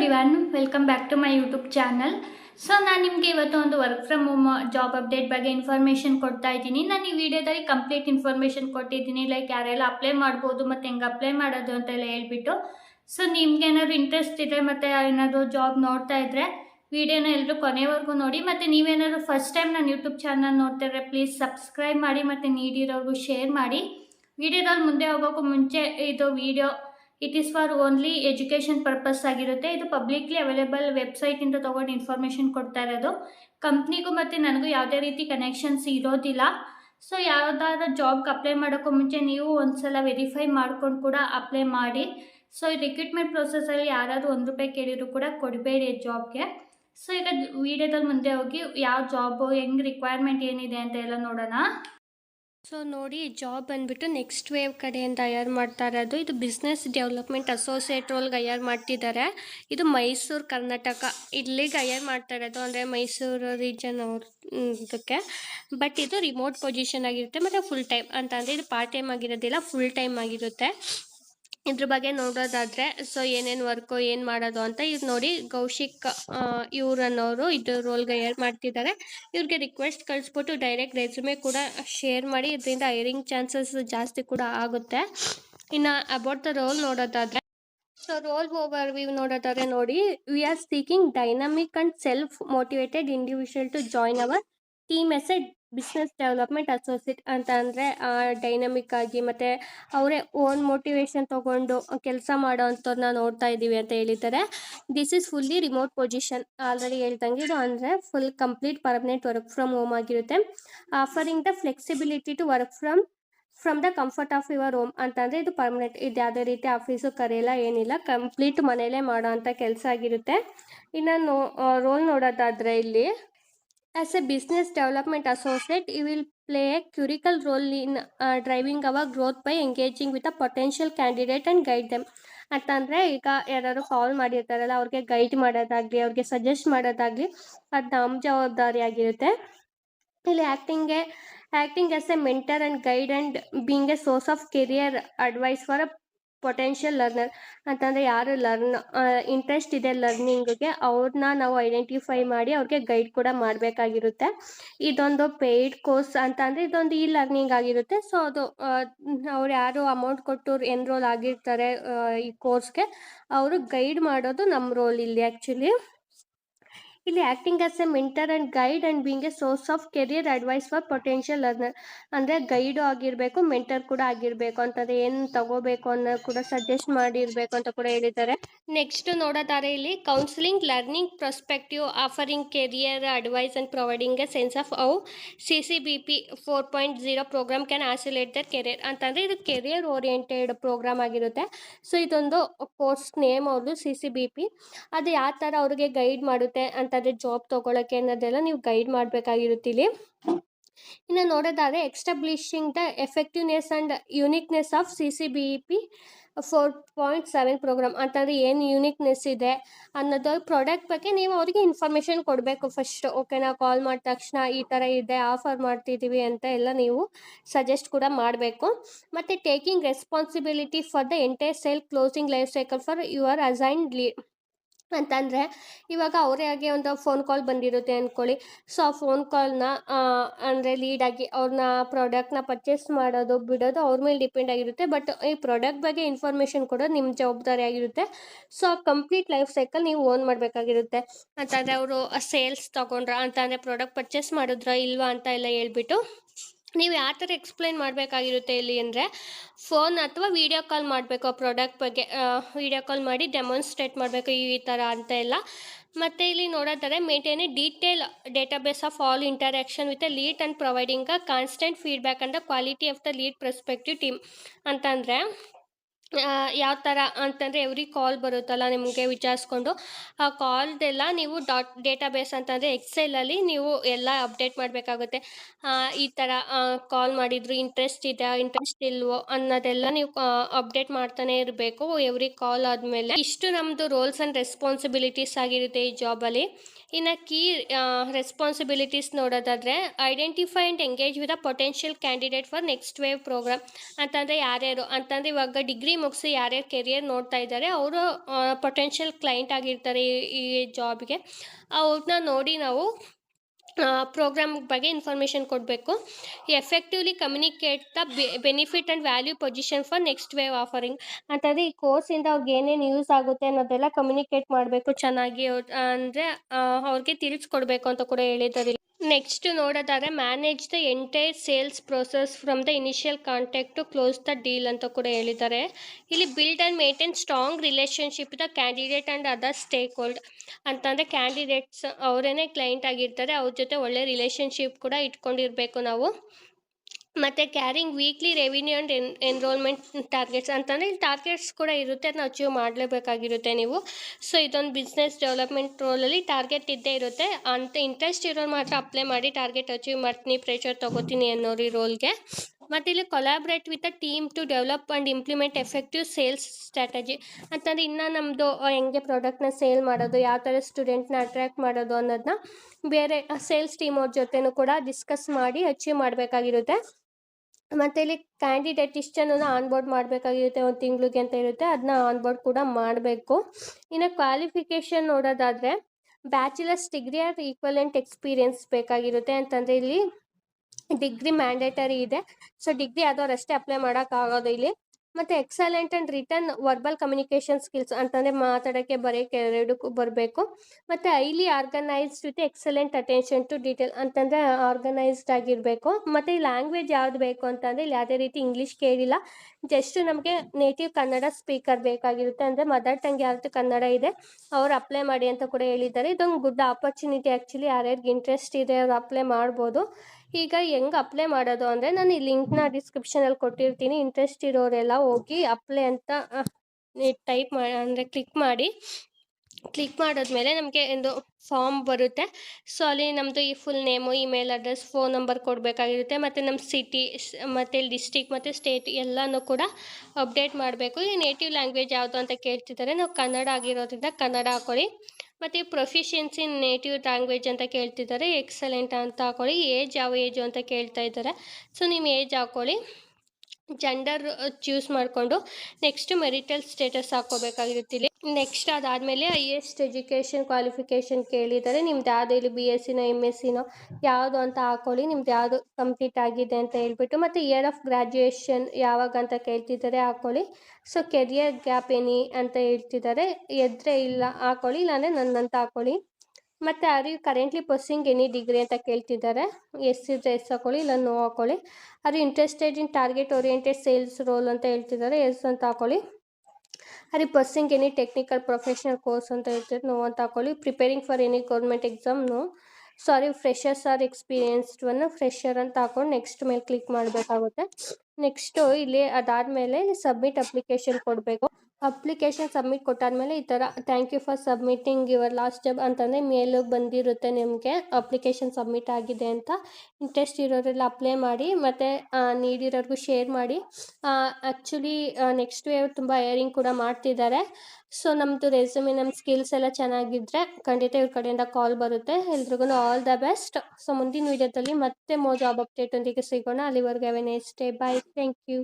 Everyone welcome back to my YouTube channel so ನಾನು ನಿಮಗೆ ಇವತ್ತು ಒಂದು work from home job update ಬಗ್ಗೆ ಇನ್ಫಾರ್ಮೇಷನ್ ಕೊಡ್ತಾ ಇದ್ದೀನಿ. ನಾನು ಈ ವಿಡಿಯೋದಲ್ಲಿ ಕಂಪ್ಲೀಟ್ ಇನ್ಫಾರ್ಮೇಷನ್ ಕೊಟ್ಟಿದ್ದೀನಿ. ಲೈಕ್ ಯಾರೆಲ್ಲ ಅಪ್ಲೈ ಮಾಡ್ಬೋದು ಮತ್ತು ಹೆಂಗೆ ಅಪ್ಲೈ ಮಾಡೋದು ಅಂತೆಲ್ಲ ಹೇಳ್ಬಿಟ್ಟು. ಸೊ ನಿಮ್ಗೆ ಏನಾದ್ರು ಇಂಟ್ರೆಸ್ಟ್ ಇದೆ ಮತ್ತು ಏನಾದರೂ ಜಾಬ್ ನೋಡ್ತಾ ಇದ್ದರೆ ವಿಡಿಯೋನ ಎಲ್ಲರೂ ಕೊನೆವರೆಗೂ ನೋಡಿ. ಮತ್ತು ನೀವೇನಾದ್ರು ಫಸ್ಟ್ ಟೈಮ್ ನನ್ನ ಯೂಟ್ಯೂಬ್ ಚಾನಲ್ ನೋಡ್ತಾ ಇದ್ರೆ ಪ್ಲೀಸ್ ಸಬ್ಸ್ಕ್ರೈಬ್ ಮಾಡಿ ಮತ್ತು ನೀಡಿರೋರ್ಗು ಶೇರ್ ಮಾಡಿ. ವಿಡಿಯೋದಲ್ಲಿ ಮುಂದೆ ಹೋಗೋಕ್ಕೂ ಮುಂಚೆ ಇದು video it is for only education purpose ಆಗಿರುತ್ತೆ. ಇದು ಪಬ್ಲಿಕ್ಲಿ ಅವೈಲೇಬಲ್ ವೆಬ್ಸೈಟಿಂದ ತಗೊಂಡು ಇನ್ಫಾರ್ಮೇಷನ್ ಕೊಡ್ತಾ ಇರೋದು. ಕಂಪ್ನಿಗೂ ಮತ್ತು ನನಗೂ ಯಾವುದೇ ರೀತಿ ಕನೆಕ್ಷನ್ಸ್ ಇರೋದಿಲ್ಲ. ಸೊ ಯಾವುದಾದ್ರೂ ಜಾಬ್ಗೆ ಅಪ್ಲೈ ಮಾಡೋಕ್ಕೂ ಮುಂಚೆ ನೀವು ಒಂದ್ಸಲ ವೆರಿಫೈ ಮಾಡ್ಕೊಂಡು ಕೂಡ ಅಪ್ಲೈ ಮಾಡಿ. ಸೊ ಈ ರಿಕ್ರೂಟ್ಮೆಂಟ್ ಪ್ರೊಸೆಸಲ್ಲಿ ಯಾರಾದರೂ ಒಂದು ರೂಪಾಯಿ ಕೇಳಿದ್ರು ಕೂಡ ಕೊಡಬೇಡಿ ಜಾಬ್ಗೆ ಸೊ ಈಗ ವಿಡಿಯೋದಲ್ಲಿ ಮುಂದೆ ಹೋಗಿ, ಯಾವ ಜಾಬು ಹೆಂಗೆ ರಿಕ್ವೈರ್ಮೆಂಟ್ ಏನಿದೆ ಅಂತ ಎಲ್ಲ ನೋಡೋಣ. ಸೊ ನೋಡಿ ಜಾಬ್ ಬಂದ್ಬಿಟ್ಟು ನೆಕ್ಸ್ಟ್ ವೇವ್ ಕಡೆಯಿಂದ ಹೈಯರ್ ಮಾಡ್ತಾ ಇರೋದು. ಇದು ಬಿಸ್ನೆಸ್ ಡೆವಲಪ್ಮೆಂಟ್ ಅಸೋಸಿಯೇಟ್ ರೋಲ್ಗೆ ಹೈಯರ್ ಮಾಡ್ತಿದ್ದಾರೆ ಇದು ಮೈಸೂರು, ಕರ್ನಾಟಕ. ಇಲ್ಲಿಗೆ ಹೈಯರ್ ಮಾಡ್ತಾ ಇರೋದು ಅಂದರೆ ಮೈಸೂರು ರೀಜನ್ ಅವ್ರ ಇದಕ್ಕೆ. ಬಟ್ ಇದು ರಿಮೋಟ್ ಪೊಸಿಷನ್ ಆಗಿರುತ್ತೆ. ಮತ್ತು ಫುಲ್ ಟೈಮ್ ಅಂತ ಅಂದರೆ ಇದು ಪಾರ್ಟ್ ಟೈಮ್ ಆಗಿರೋದಿಲ್ಲ ಫುಲ್ ಟೈಮ್ ಆಗಿರುತ್ತೆ. ಇದ್ರ ಬಗ್ಗೆ ನೋಡೋದಾದ್ರೆ ಸೊ ಏನೇನು ವರ್ಕು ಏನು ಮಾಡೋದು ಅಂತ ಇದು ನೋಡಿ ಕೌಶಿಕ್ ಇವ್ರನ್ನೋರು ಇದು ರೋಲ್ಗೆ ಏರ್ ಮಾಡ್ತಿದ್ದಾರೆ. ಇವ್ರಿಗೆ ರಿಕ್ವೆಸ್ಟ್ ಕಳಿಸ್ಬಿಟ್ಟು ಡೈರೆಕ್ಟ್ ರೆಸ್ಯೂಮೆ ಕೂಡ ಶೇರ್ ಮಾಡಿ, ಇದರಿಂದ ಐರಿಂಗ್ ಚಾನ್ಸಸ್ ಜಾಸ್ತಿ ಕೂಡ ಆಗುತ್ತೆ. ಇನ್ನು ಅಬೌಟ್ ದ ರೋಲ್ ನೋಡೋದಾದರೆ ಸೊ ರೋಲ್ ಓವರ್ ವ್ಯೂ ನೋಡೋದಾದ್ರೆ ನೋಡಿ we are speaking dynamic and self motivated individual to join our team a business development associate ಅಂತ ಅಂದರೆ ಡೈನಮಿಕ್ ಆಗಿ ಮತ್ತು ಅವರೇ ಓನ್ ಮೋಟಿವೇಶನ್ ತೊಗೊಂಡು ಕೆಲಸ ಮಾಡೋ ಅಂಥವ್ರನ್ನ ನೋಡ್ತಾ ಇದ್ದೀವಿ ಅಂತ ಹೇಳಿದ್ದಾರೆ. This is fully remote position already ಹೇಳ್ದಂಗೆ ಇದು ಅಂದರೆ full complete permanent work from home ಆಗಿರುತ್ತೆ. Offering the flexibility to work from from the comfort of your home ಅಂತಂದರೆ ಇದು ಪರ್ಮನೆಂಟ್ ಇದು ಯಾವುದೇ ರೀತಿ ಆಫೀಸು ಕರೆಯಲ್ಲ ಏನಿಲ್ಲ ಕಂಪ್ಲೀಟ್ ಮನೆಯಲ್ಲೇ ಮಾಡೋ ಅಂಥ ಕೆಲಸ ಆಗಿರುತ್ತೆ. ಇನ್ನು ನೋ ರೋಲ್ ನೋಡೋದಾದರೆ ಇಲ್ಲಿ as a business development associate you will play a crucial role in driving our growth by engaging with a potential candidate and guide them ಅಂತಂದರೆ ಈಗ ಯಾರಾದ್ರು ಕಾಲ್ ಮಾಡಿರ್ತಾರಲ್ಲ, ಅವ್ರಿಗೆ ಗೈಡ್ ಮಾಡೋದಾಗಲಿ, ಅವ್ರಿಗೆ ಸಜೆಸ್ಟ್ ಮಾಡೋದಾಗಲಿ, ಅದು ನಮ್ಮ ಜವಾಬ್ದಾರಿ ಆಗಿರುತ್ತೆ. ಇಲ್ಲಿ ಆ್ಯಕ್ಟಿಂಗ್ಗೆ acting as a mentor and guide and being a source of career advice for a potential learner ಅಂತಂದರೆ ಯಾರು ಲರ್ನ್ ಇಂಟ್ರೆಸ್ಟ್ ಇದೆ ಲರ್ನಿಂಗ್ಗೆ ಅವ್ರನ್ನ ನಾವು ಐಡೆಂಟಿಫೈ ಮಾಡಿ ಅವ್ರಿಗೆ ಗೈಡ್ ಕೂಡ ಮಾಡಬೇಕಾಗಿರುತ್ತೆ. ಇದೊಂದು ಪೇಯ್ಡ್ ಕೋರ್ಸ್ ಅಂತ ಅಂದರೆ ಇದೊಂದು ಇ ಲರ್ನಿಂಗ್ ಆಗಿರುತ್ತೆ. ಸೊ ಅದು ಅವ್ರು ಯಾರು ಅಮೌಂಟ್ ಕೊಟ್ಟು ಎನ್ರೋಲ್ ಆಗಿರ್ತಾರೆ ಈ ಕೋರ್ಸ್ಗೆ ಅವರು ಗೈಡ್ ಮಾಡೋದು ನಮ್ಮ ರೋಲ್ ಇಲ್ಲಿ ಆ್ಯಕ್ಚುಲಿ ಇಲ್ಲಿ acting as a mentor and guide and being a source of career advice for potential learner ಅಂದರೆ ಗೈಡು ಆಗಿರಬೇಕು ಮೆಂಟರ್ ಕೂಡ ಆಗಿರಬೇಕು ಅಂತಂದರೆ ಏನು ತಗೋಬೇಕು ಅನ್ನೋ ಕೂಡ ಸಜೆಸ್ಟ್ ಮಾಡಿರಬೇಕು ಅಂತ ಕೂಡ ಹೇಳಿದ್ದಾರೆ. ನೆಕ್ಸ್ಟ್ ನೋಡೋದಾರೆ ಇಲ್ಲಿ counselling learning prospective offering career advice and providing a sense of how C C B P four point zero program can accelerate their career ಅಂತಂದರೆ ಇದು ಕೆರಿಯರ್ ಓರಿಯೆಂಟೆಡ್ ಪ್ರೋಗ್ರಾಮ್ ಆಗಿರುತ್ತೆ. ಸೊ ಇದೊಂದು ಕೋರ್ಸ್ ನೇಮ್ ಅವ್ರದ್ದು C C B P ಅದು ಯಾವ ಥರ ಅವ್ರಿಗೆ guide ಮಾಡುತ್ತೆ ಅಂತಂದರೆ ಜಾಬ್ ತೊಗೊಳಕ್ಕೆ ಅನ್ನೋದೆಲ್ಲ ನೀವು ಗೈಡ್ ಮಾಡಬೇಕಾಗಿರುತ್ತೆ ಇಲ್ಲಿ ಇನ್ನು ನೋಡೋದಾದರೆ establishing the effectiveness and uniqueness of C C B P four point seven program ಅಂತಂದರೆ ಏನು ಯುನಿಕ್ನೆಸ್ ಇದೆ ಅನ್ನೋದು ಪ್ರಾಡಕ್ಟ್ ಬಗ್ಗೆ ನೀವು ಅವರಿಗೆ ಇನ್ಫಾರ್ಮೇಷನ್ ಕೊಡಬೇಕು ಫಸ್ಟ್ ಓಕೆನಾ ಕಾಲ್ ಮಾಡಿದ ತಕ್ಷಣ ಈ ಥರ ಇದೆ ಆಫರ್ ಮಾಡ್ತಿದ್ದೀವಿ ಅಂತ ಎಲ್ಲ ನೀವು ಸಜೆಸ್ಟ್ ಕೂಡ ಮಾಡಬೇಕು. ಮತ್ತು taking responsibility for the entire sale closing life cycle for your assigned lead ಅಂತಂದರೆ ಇವಾಗ ಅವರೇ ಆಗಿ ಒಂದು ಫೋನ್ ಕಾಲ್ ಬಂದಿರುತ್ತೆ ಅಂದ್ಕೊಳ್ಳಿ ಸೊ ಆ ಫೋನ್ ಕಾಲ್ನ ಅಂದರೆ ಲೀಡಾಗಿ ಅವ್ರನ್ನ ಪ್ರಾಡಕ್ಟ್ನ ಪರ್ಚೇಸ್ ಮಾಡೋದು ಬಿಡೋದು ಅವ್ರ ಮೇಲೆ ಡಿಪೆಂಡ್ ಆಗಿರುತ್ತೆ. ಬಟ್ ಈ ಪ್ರಾಡಕ್ಟ್ ಬಗ್ಗೆ ಇನ್ಫಾರ್ಮೇಷನ್ ಕೊಡೋದು ನಿಮ್ಮ ಜವಾಬ್ದಾರಿ ಆಗಿರುತ್ತೆ. ಸೊ ಆ ಕಂಪ್ಲೀಟ್ ಲೈಫ್ ಸೈಕಲ್ ನೀವು ಓನ್ ಮಾಡಬೇಕಾಗಿರುತ್ತೆ. ಅಂತಂದರೆ ಅವರು ಸೇಲ್ಸ್ ತೊಗೊಂಡ್ರ, ಅಂತಂದರೆ ಪ್ರಾಡಕ್ಟ್ ಪರ್ಚೇಸ್ ಮಾಡಿದ್ರ ಇಲ್ವಾ ಅಂತ ಎಲ್ಲ ಹೇಳ್ಬಿಟ್ಟು. ನೀವು ಯಾವ ಥರ ಎಕ್ಸ್ಪ್ಲೈನ್ ಮಾಡಬೇಕಾಗಿರುತ್ತೆ ಇಲ್ಲಿ ಅಂದರೆ ಫೋನ್ ಅಥವಾ ವೀಡಿಯೋ ಕಾಲ್ ಮಾಡಬೇಕು, ಆ ಪ್ರಾಡಕ್ಟ್ ಬಗ್ಗೆ ವೀಡಿಯೋ ಕಾಲ್ ಮಾಡಿ ಡೆಮಾನ್ಸ್ಟ್ರೇಟ್ ಮಾಡಬೇಕು ಈ ಥರ ಅಂತ ಎಲ್ಲ. ಮತ್ತು ಇಲ್ಲಿ ನೋಡೋದಾದ್ರೆ maintain detail database of all interaction with a lead and providing a constant feedback and quality of the lead perspective team ಅಂತಂದರೆ ಯಾವ ಥರ ಅಂತಂದರೆ ಎವ್ರಿ ಕಾಲ್ ಬರುತ್ತಲ್ಲ ನಿಮಗೆ ವಿಚಾರಿಸ್ಕೊಂಡು. ಆ ಕಾಲ್ದೆಲ್ಲ ನೀವು ಡಾಟ್ ಡೇಟಾಬೇಸ್ ಅಂತಂದರೆ ಎಕ್ಸೆಲಲ್ಲಿ ನೀವು ಎಲ್ಲ ಅಪ್ಡೇಟ್ ಮಾಡಬೇಕಾಗುತ್ತೆ. ಈ ಥರ ಕಾಲ್ ಮಾಡಿದ್ರು ಇಂಟ್ರೆಸ್ಟ್ ಇದೆ ಇಂಟ್ರೆಸ್ಟ್ ಇಲ್ವೋ ಅನ್ನೋದೆಲ್ಲ ನೀವು ಅಪ್ಡೇಟ್ ಮಾಡ್ತಾನೆ ಇರಬೇಕು ಎವ್ರಿ ಕಾಲ್ ಆದಮೇಲೆ. ಇಷ್ಟು ನಮ್ಮದು ರೋಲ್ಸ್ ಆ್ಯಂಡ್ ರೆಸ್ಪಾನ್ಸಿಬಿಲಿಟೀಸ್ ಆಗಿರುತ್ತೆ ಈ ಜಾಬಲ್ಲಿ ಇನ್ನು ಕೀ ರೆಸ್ಪಾನ್ಸಿಬಿಲಿಟೀಸ್ ನೋಡೋದಾದರೆ identify and engage with a potential candidate for Next Wave program ಅಂತಂದರೆ ಯಾರ್ಯಾರು, ಅಂತಂದರೆ ಇವಾಗ ಡಿಗ್ರಿ ಮುಗಿಸಿ ಯಾರ್ಯಾರು ಕೆರಿಯರ್ ನೋಡ್ತಾ ಇದ್ದಾರೆ. ಅವರು ಪೊಟೆನ್ಷಿಯಲ್ ಕ್ಲೈಂಟ್ ಆಗಿರ್ತಾರೆ ಈ ಜಾಬ್ಗೆ ಅವ್ರನ್ನ ನೋಡಿ ನಾವು ಪ್ರೋಗ್ರಾಮ್ ಬಗ್ಗೆ ಇನ್ಫಾರ್ಮೇಷನ್ ಕೊಡಬೇಕು. Effectively communicate the benefit and value position for Next Wave offering ಅಂತಂದರೆ, ಈ ಕೋರ್ಸಿಂದ ಅವ್ರಿಗೆ ಏನೇನು ಯೂಸ್ ಆಗುತ್ತೆ ಅನ್ನೋದೆಲ್ಲ ಕಮ್ಯುನಿಕೇಟ್ ಮಾಡಬೇಕು ಚೆನ್ನಾಗಿ. ಅಂದರೆ ಅವ್ರಿಗೆ ತಿಳಿಸ್ಕೊಡ್ಬೇಕು ಅಂತ ಕೂಡ ಹೇಳಿದ್ದಾರೆ ನೆಕ್ಸ್ಟ್ ನೋಡೋದಾದ್ರೆ manage the entire sales process from the initial contact to close the deal ಅಂತ ಕೂಡ ಹೇಳಿದ್ದಾರೆ. ಇಲ್ಲಿ build and maintain strong relationship the candidate and other stakeholder ಅಂತಂದರೆ ಕ್ಯಾಂಡಿಡೇಟ್ಸ್ ಅವರೇನೆ ಕ್ಲೈಂಟ್ ಆಗಿರ್ತಾರೆ, ಅವ್ರ ಜೊತೆ ಒಳ್ಳೆ ರಿಲೇಷನ್ಶಿಪ್ ಕೂಡ ಇಟ್ಕೊಂಡಿರಬೇಕು ನಾವು. ಮತ್ತು carrying weekly revenue and N enrolment targets ಅಂತಂದರೆ ಇಲ್ಲಿ ಟಾರ್ಗೆಟ್ಸ್ ಕೂಡ ಇರುತ್ತೆ ಅದನ್ನ ಅಚೀವ್ ಮಾಡಲೇಬೇಕಾಗಿರುತ್ತೆ ನೀವು. ಸೊ ಇದೊಂದು ಬಿಸ್ನೆಸ್ ಡೆವಲಪ್ಮೆಂಟ್ ರೋಲಲ್ಲಿ ಟಾರ್ಗೆಟ್ ಇದ್ದೇ ಇರುತ್ತೆ. ಅಂತ ಇಂಟ್ರೆಸ್ಟ್ ಇರೋರು ಮಾತ್ರ ಅಪ್ಲೈ ಮಾಡಿ ಟಾರ್ಗೆಟ್ ಅಚೀವ್ ಮಾಡ್ತೀನಿ ಪ್ರೆಷರ್ ತೊಗೋತೀನಿ ಅನ್ನೋರು ಈ ರೋಲ್ಗೆ ಮತ್ತು ಇಲ್ಲಿ collaborate with a team to develop and implement effective sales strategy ಅಂತಂದರೆ ಇನ್ನು ನಮ್ಮದು ಹೆಂಗೆ ಪ್ರಾಡಕ್ಟ್ನ ಸೇಲ್ ಮಾಡೋದು, ಯಾವ ಥರ ಸ್ಟೂಡೆಂಟ್ನ ಅಟ್ರ್ಯಾಕ್ಟ್ ಮಾಡೋದು ಅನ್ನೋದನ್ನ ಬೇರೆ ಸೇಲ್ಸ್ ಟೀಮ್ ಅವ್ರ ಜೊತೆನೂ ಕೂಡ ಡಿಸ್ಕಸ್ ಮಾಡಿ ಅಚೀವ್ ಮಾಡಬೇಕಾಗಿರುತ್ತೆ. ಮತ್ತು ಇಲ್ಲಿ ಕ್ಯಾಂಡಿಡೇಟ್ ಇಷ್ಟು ಜನನ ಆನ್ಬೋರ್ಡ್ ಮಾಡಬೇಕಾಗಿರುತ್ತೆ, ಒಂದು ತಿಂಗಳಿಗೆ ಅಂತ ಇರುತ್ತೆ ಅದನ್ನ ಆನ್ಬೋರ್ಡ್ ಕೂಡ ಮಾಡಬೇಕು. ಇನ್ನು ಕ್ವಾಲಿಫಿಕೇಷನ್ ನೋಡೋದಾದರೆ bachelor's degree or equivalent experience ಬೇಕಾಗಿರುತ್ತೆ ಅಂತಂದರೆ ಇಲ್ಲಿ ಡಿಗ್ರಿ ಮ್ಯಾಂಡೇಟರಿ ಇದೆ. ಸೊ ಡಿಗ್ರಿ ಆದವ್ರು ಅಷ್ಟೇ ಅಪ್ಲೈ ಮಾಡೋಕ್ಕಾಗೋದು ಇಲ್ಲಿ ಮತ್ತು excellent and written verbal communication skills ಅಂತಂದರೆ ಮಾತಾಡೋಕ್ಕೆ ಬರೆಯೋಕ್ಕೆ ಎರಡಕ್ಕೂ ಬರಬೇಕು. ಮತ್ತು highly organised with excellent attention to detail ಅಂತಂದರೆ ಆರ್ಗನೈಸ್ಡ್ ಆಗಿರಬೇಕು. ಮತ್ತು ಈ ಲ್ಯಾಂಗ್ವೇಜ್ ಯಾವ್ದು ಬೇಕು ಅಂತಂದರೆ ಇಲ್ಲಿ ಯಾವುದೇ ರೀತಿ ಇಂಗ್ಲೀಷ್ ಕೇಳಿಲ್ಲ. ಜಸ್ಟ್ ನಮಗೆ ನೇಟಿವ್ ಕನ್ನಡ ಸ್ಪೀಕರ್ ಬೇಕಾಗಿರುತ್ತೆ. ಅಂದರೆ ಮದರ್ ಟಂಗ್ ಯಾವ್ದು ಕನ್ನಡ ಇದೆ, ಅವ್ರು ಅಪ್ಲೈ ಮಾಡಿ ಅಂತ ಕೂಡ ಹೇಳಿದ್ದಾರೆ. ಇದೊಂದು ಗುಡ್ ಆಪರ್ಚುನಿಟಿ ಆ್ಯಕ್ಚುಲಿ ಯಾರ್ಯಾರಿಗೆ ಇಂಟ್ರೆಸ್ಟ್ ಇದೆ ಅವ್ರು ಅಪ್ಲೈ ಮಾಡ್ಬೋದು. ಈಗ ಹೆಂಗೆ ಅಪ್ಲೈ ಮಾಡೋದು ಅಂದರೆ ನಾನು ಈ ಲಿಂಕ್ನ ಡಿಸ್ಕ್ರಿಪ್ಷನಲ್ಲಿ ಕೊಟ್ಟಿರ್ತೀನಿ. ಇಂಟ್ರೆಸ್ಟ್ ಇರೋರೆಲ್ಲ ಹೋಗಿ ಅಪ್ಲೈ ಅಂತ ಟೈಪ್ ಮಾಡಿ ಅಂದರೆ ಕ್ಲಿಕ್ ಮಾಡಿ. ಕ್ಲಿಕ್ ಮಾಡಿದ್ಮೇಲೆ ನಮಗೆ ಒಂದು ಫಾರ್ಮ್ ಬರುತ್ತೆ. ಸೊ ಅಲ್ಲಿ ನಮ್ಮದು ಈ full name email address phone number ಕೊಡಬೇಕಾಗಿರುತ್ತೆ. ಮತ್ತು ನಮ್ಮ ಸಿಟಿ ಮತ್ತು ಡಿಸ್ಟಿಕ್ ಮತ್ತು ಸ್ಟೇಟ್ ಎಲ್ಲನೂ ಕೂಡ ಅಪ್ಡೇಟ್ ಮಾಡಬೇಕು. ಈ ನೇಟಿವ್ ಲ್ಯಾಂಗ್ವೇಜ್ ಯಾವುದು ಅಂತ ಕೇಳ್ತಿದ್ದಾರೆ. ನಾವು ಕನ್ನಡ ಆಗಿರೋದ್ರಿಂದ ಕನ್ನಡ ಹಾಕೊಳ್ಳಿ ಮತ್ತು ಪ್ರೊಫಿಷಿಯನ್ಸಿ ನೇಟಿವ್ ಲ್ಯಾಂಗ್ವೇಜ್ ಅಂತ ಕೇಳ್ತಿದ್ದಾರೆ. ಎಕ್ಸಲೆಂಟ್ ಅಂತ ಹಾಕೊಳ್ಳಿ. ಏಜ್ ಯಾವ ಏಜು ಅಂತ ಕೇಳ್ತಾ ಇದ್ದಾರೆ. ಸೊ ನಿಮ್ಮ ಏಜ್ ಹಾಕ್ಕೊಳ್ಳಿ ಜೆಂಡರ್ ಚೂಸ್ ಮಾಡಿಕೊಂಡು ನೆಕ್ಸ್ಟ್ ಮೆರಿಟಲ್ ಸ್ಟೇಟಸ್ ಹಾಕ್ಕೋಬೇಕಾಗಿರುತ್ತೆ ಇಲ್ಲಿ. ನೆಕ್ಸ್ಟ್ ಅದಾದಮೇಲೆ ಹೈಯೆಸ್ಟ್ ಎಜುಕೇಷನ್ ಕ್ವಾಲಿಫಿಕೇಷನ್ ಕೇಳಿದರೆ ನಿಮ್ದು ಯಾವುದು ಇಲ್ಲಿ ಬಿ ಎಸ್ ಸಿನೋ ಎಂ ಎಸ್ ಸಿನೋ ಯಾವುದು ಅಂತ ಹಾಕೊಳ್ಳಿ. ನಿಮ್ದು ಯಾವುದು ಕಂಪ್ಲೀಟ್ ಆಗಿದೆ ಅಂತ ಹೇಳ್ಬಿಟ್ಟು ಮತ್ತು ಇಯರ್ ಆಫ್ ಗ್ರ್ಯಾಜುಯೇಷನ್ ಯಾವಾಗ ಅಂತ ಕೇಳ್ತಿದ್ದಾರೆ ಹಾಕೊಳ್ಳಿ. ಸೊ ಕೆರಿಯರ್ ಗ್ಯಾಪ್ ಏನಿ ಅಂತ ಹೇಳ್ತಿದ್ದಾರೆ. ಎದ್ರೆ ಇಲ್ಲ ಹಾಕ್ಕೊಳ್ಳಿ ಇಲ್ಲಾಂದರೆ ನನ್ನಂತ ಹಾಕ್ಕೊಳ್ಳಿ ಮತ್ತು are currently pursuing any degree ಅಂತ ಕೇಳ್ತಿದ್ದಾರೆ. ಎಸ್ ಇದ್ರೆ ಎಸ್ ಹಾಕೊಳ್ಳಿ, ಇಲ್ಲ ನೋ ಹಾಕೊಳ್ಳಿ. Are interested in target oriented sales role ಅಂತ ಹೇಳ್ತಿದ್ದಾರೆ. ಎಸ್ ಅಂತ ಹಾಕೊಳ್ಳಿ. You pursuing any technical professional course ಅಂತ ಹೇಳ್ತಿದ್ದಾರೆ. ನೋ ಅಂತ ಹಾಕೊಳ್ಳಿ. Preparing for any government exam no sorry freshers or experienced one fresher ಅಂತ ಹಾಕೊಂಡು ನೆಕ್ಸ್ಟ್ ಮೇಲೆ ಕ್ಲಿಕ್ ಮಾಡಬೇಕಾಗುತ್ತೆ. ನೆಕ್ಸ್ಟು ಇಲ್ಲಿ ಅದಾದಮೇಲೆ ಸಬ್ಮಿಟ್ ಅಪ್ಲಿಕೇಶನ್ ಕೊಡಬೇಕು. ಅಪ್ಲಿಕೇಶನ್ ಸಬ್ಮಿಟ್ ಕೊಟ್ಟಾದಮೇಲೆ ಈ ಥರ thank you for submitting your last job ಅಂತಂದರೆ ಮೇಲಿಗೆ ಬಂದಿರುತ್ತೆ ನಿಮಗೆ ಅಪ್ಲಿಕೇಶನ್ ಸಬ್ಮಿಟ್ ಆಗಿದೆ ಅಂತ. ಇಂಟ್ರೆಸ್ಟ್ ಇರೋರೆಲ್ಲ ಅಪ್ಲೈ ಮಾಡಿ ಮತ್ತು ನೀಡಿರೋರಿಗೂ ಶೇರ್ ಮಾಡಿ. ಆ್ಯಕ್ಚುಲಿ ನೆಕ್ಸ್ಟ್ ವೇವ್ ತುಂಬ ಏರಿಂಗ್ ಕೂಡ ಮಾಡ್ತಿದ್ದಾರೆ. ಸೊ ನಮ್ಮದು ರೆಸ್ಯೂಮಿ ನಮ್ಮ ಸ್ಕಿಲ್ಸ್ ಎಲ್ಲ ಚೆನ್ನಾಗಿದ್ದರೆ ಖಂಡಿತ ಇವ್ರ ಕಡೆಯಿಂದ ಕಾಲ್ ಬರುತ್ತೆ. ಎಲ್ರಿಗೂ ಆಲ್ ದ ಬೆಸ್ಟ್ ಸೊ ಮುಂದಿನ ವೀಡಿಯೋದಲ್ಲಿ ಮತ್ತೆ ಮೋ ಜಾಬ್ ಅಪ್ಡೇಟ್ ಒಂದಿಗೆ ಸಿಗೋಣ. ಅಲ್ಲಿವರೆಗೆ next day bye thank you